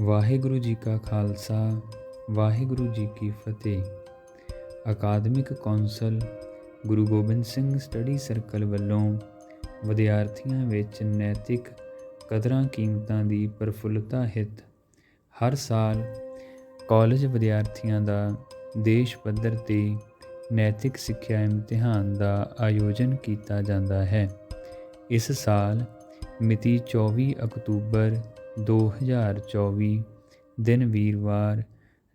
ਵਾਹਿਗੁਰੂ ਜੀ ਕਾ ਖਾਲਸਾ, ਵਾਹਿਗੁਰੂ ਜੀ ਕੀ ਫਤਿਹ। Academic council Guru Gobind Singh study circle ਵੱਲੋਂ ਵਿਦਿਆਰਥੀਆਂ ਵਿੱਚ ਨੈਤਿਕ ਕਦਰਾਂ ਕੀਮਤਾਂ ਦੀ ਪ੍ਰਫੁੱਲਤਾ ਹਿੱਤ ਹਰ ਸਾਲ ਕਾਲਜ ਵਿਦਿਆਰਥੀਆਂ ਦਾ ਦੇਸ਼ ਪੱਧਰ ਤੇ ਨੈਤਿਕ ਸਿੱਖਿਆ ਇਮਤਿਹਾਨ ਦਾ ਆਯੋਜਨ ਕੀਤਾ ਜਾਂਦਾ ਹੈ। ਇਸ ਸਾਲ ਮਿਤੀ 24 ਅਕਤੂਬਰ 2024 ਦਿਨ ਵੀਰਵਾਰ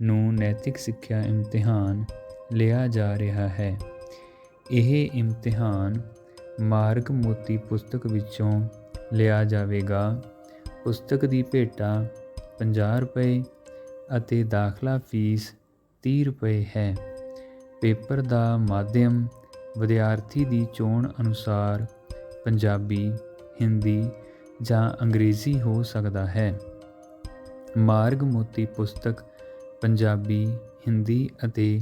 ਨੂੰ ਨੈਤਿਕ ਸਿੱਖਿਆ ਇਮਤਿਹਾਨ ਲਿਆ ਜਾ ਰਿਹਾ ਹੈ। ਇਹ ਇਮਤਿਹਾਨ ਮਾਰਗ ਮੋਤੀ ਪੁਸਤਕ ਵਿੱਚੋਂ ਲਿਆ ਜਾਵੇਗਾ। ਪੁਸਤਕ ਦੀ ਭੇਟਾ 50 ਰੁਪਏ ਅਤੇ ਦਾਖਲਾ ਫੀਸ 30 ਰੁਪਏ ਹੈ। ਪੇਪਰ ਦਾ ਮਾਧਿਅਮ ਵਿਦਿਆਰਥੀ ਦੀ ਚੋਣ ਅਨੁਸਾਰ ਪੰਜਾਬੀ, ਹਿੰਦੀ ਜਾਂ ਅੰਗਰੇਜ਼ੀ ਹੋ ਸਕਦਾ ਹੈ। ਮਾਰਗ ਮੋਤੀ ਪੁਸਤਕ ਪੰਜਾਬੀ, ਹਿੰਦੀ ਅਤੇ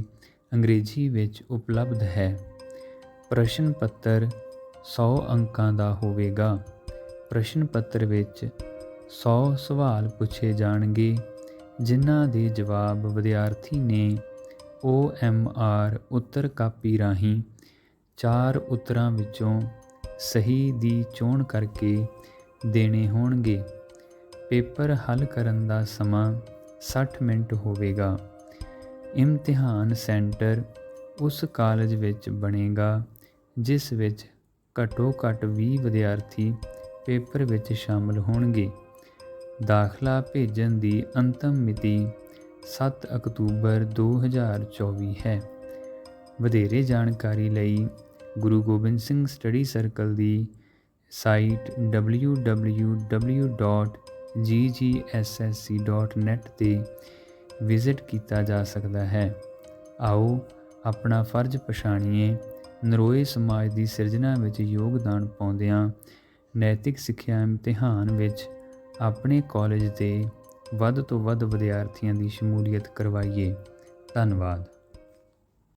ਅੰਗਰੇਜ਼ੀ ਵਿੱਚ ਉਪਲਬਧ ਹੈ। ਪ੍ਰਸ਼ਨ ਪੱਤਰ 100 ਅੰਕਾਂ ਦਾ ਹੋਵੇਗਾ। ਪ੍ਰਸ਼ਨ ਪੱਤਰ ਵਿੱਚ 100 ਸਵਾਲ ਪੁੱਛੇ ਜਾਣਗੇ, ਜਿਨ੍ਹਾਂ ਦੇ ਜਵਾਬ ਵਿਦਿਆਰਥੀ ਨੇ OMR ਉੱਤਰ ਕਾਪੀ ਰਾਹੀਂ ਚਾਰ ਉੱਤਰਾਂ ਵਿੱਚੋਂ ਸਹੀ ਦੀ ਚੋਣ ਕਰਕੇ ਦੇਣੇ ਹੋਣਗੇ। ਪੇਪਰ ਹੱਲ ਕਰਨ ਦਾ ਸਮਾਂ 60 ਮਿੰਟ ਹੋਵੇਗਾ। ਇਮਤਿਹਾਨ ਸੈਂਟਰ ਉਸ ਕਾਲਜ ਵਿੱਚ ਬਣੇਗਾ, ਜਿਸ ਵਿੱਚ ਘੱਟੋ ਘੱਟ 20 ਵਿਦਿਆਰਥੀ ਪੇਪਰ ਵਿੱਚ ਸ਼ਾਮਲ ਹੋਣਗੇ। ਦਾਖਲਾ ਭੇਜਣ ਦੀ ਅੰਤਮ ਮਿਤੀ 7 ਅਕਤੂਬਰ 2024 ਹੈ। ਵਧੇਰੇ ਜਾਣਕਾਰੀ ਲਈ ਗੁਰੂ ਗੋਬਿੰਦ ਸਿੰਘ ਸਟੱਡੀ ਸਰਕਲ ਦੀ ਸਾਈਟ www.ggssc.net ਤੇ ਵਿਜ਼ਿਟ ਕੀਤਾ ਜਾ ਸਕਦਾ ਹੈ। ਆਓ ਆਪਣਾ ਫਰਜ਼ ਪਛਾਣੀਏ। ਨਰੋਏ ਸਮਾਜ ਦੀ ਸਿਰਜਣਾ ਵਿੱਚ ਯੋਗਦਾਨ ਪਾਉਂਦਿਆਂ ਨੈਤਿਕ ਸਿੱਖਿਆ ਇਮਤਿਹਾਨ ਵਿੱਚ ਆਪਣੇ ਕਾਲਜ ਦੇ ਵੱਧ ਤੋਂ ਵੱਧ ਵਿਦਿਆਰਥੀਆਂ ਦੀ ਸ਼ਮੂਲੀਅਤ ਕਰਵਾਈਏ। ਧੰਨਵਾਦ।